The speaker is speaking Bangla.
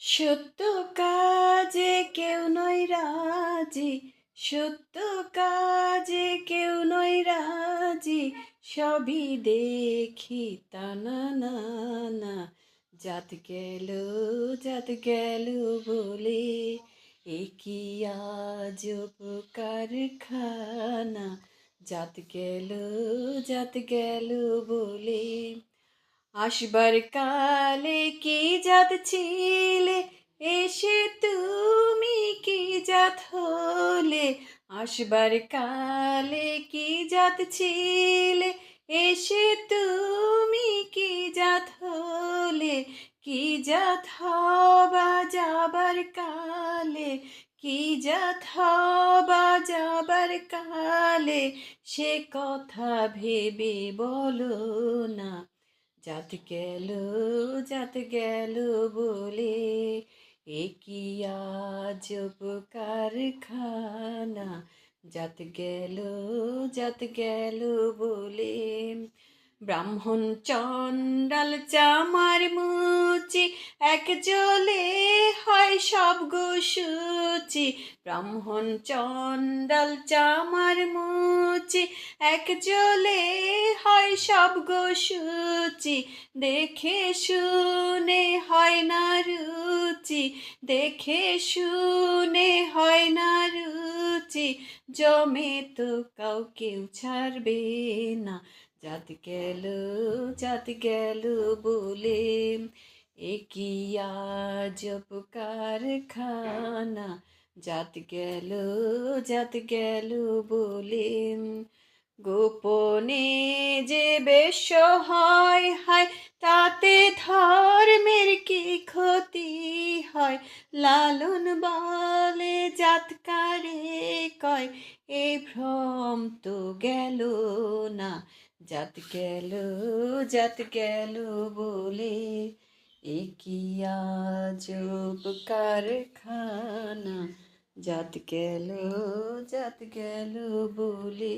সত্য কাজে কেউ নয় রাজি, সত্য কাজে কেউ নয় রাজি, সবই দেখি তা না জাত গেল জাত গেল বলে একই আজ কারখানা জাত গেল জাত গেল বলে। আসবার কালে কি জাত ছিলে? এসে তুমি কি জাত হলে? আসবার কালে কি জাত ছিলে? এসে তুমি কি জাত হলে? কি জাত হবা যাবার কালে? কি জাত হবা যাবার কালে? সে কথা ভেবে বলো না। জাত গেল যাত গেল বলে একই আজব কারখানা? যাত গেল যাত গেল বলে, ব্রাহ্মণ চন্ডাল চামার মুচি এক জলে হয় সব গোসুচি। ব্রাহ্মণ চণ্ডাল চামার মুচি, এক জলে হয় সব গোসুচি। দেখে শুনে হয় না রুচি, দেখে শুনে হয় না রুচি। জমে তো কাউকেও ছাড়বে না, জাত গেল জাত গেল বলে। একই আজব কারখানা জাত গেল জাত গেল বলে গোপনে যে বেশ হয় হয় তাতে ধর্মের কি ক্ষতি হয় লালন বলে জাতকারে কয় এই ভ্রম তো গেল না জাত গেল জাত গেল বলে একই চুপ কারখানা জাত গেল জাত গেল বলে